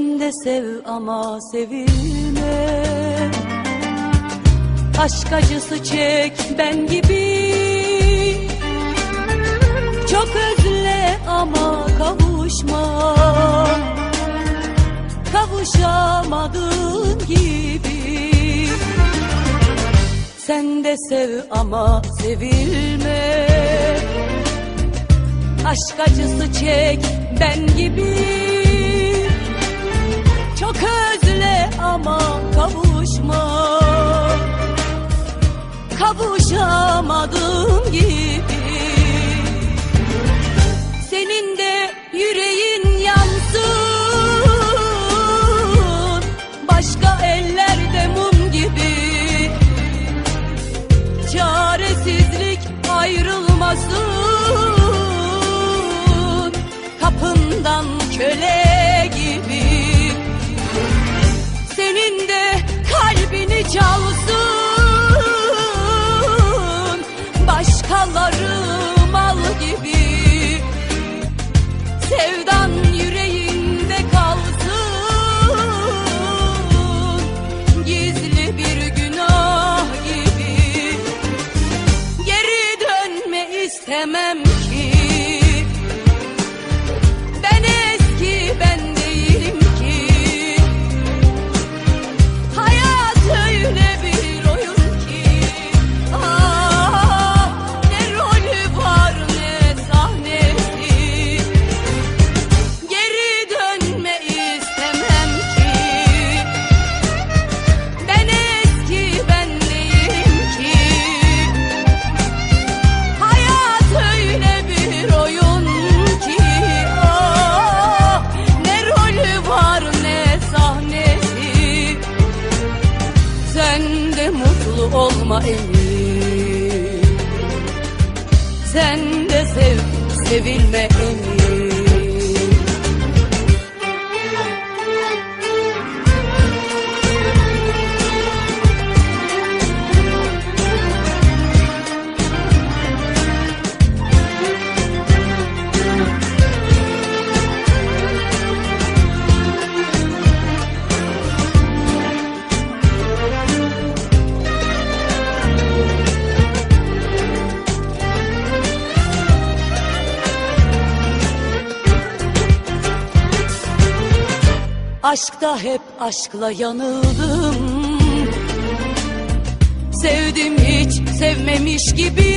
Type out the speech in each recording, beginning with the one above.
de sev ama sevilme Aşk acısı çek ben gibi. Çok özle ama kavuşma. Kavuşamadığın gibi. Sen de sev ama sevilme. Aşk acısı çek ben gibi Çok özle ama kavuşma. Kavuşamadığım gibi. Senin de yüreğin yansın. Başka ellerde mum gibi. Çaresizlik ayrılmasın. Kapından olma emin. Sen de sev sevilme emin Aşkta hep aşkla yanıldım. Sevdim hiç sevmemiş gibi.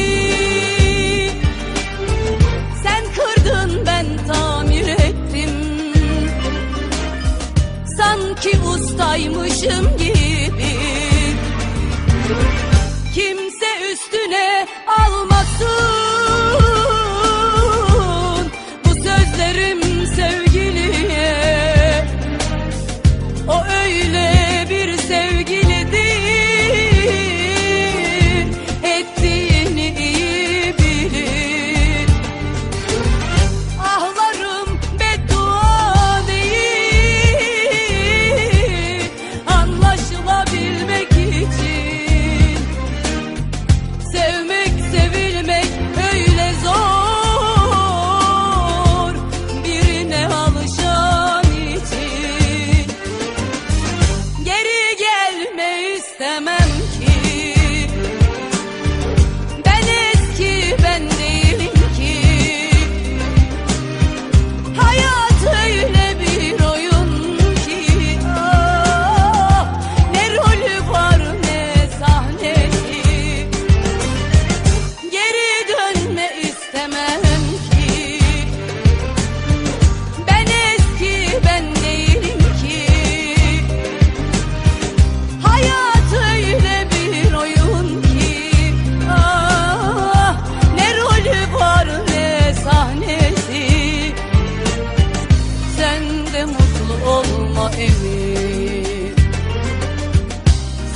Sen kırdın ben tamir ettim. Sanki ustaymışım gibi. Kimse üstüne almasın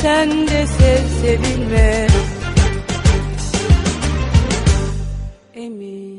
Sen de sev sevilme. Emin.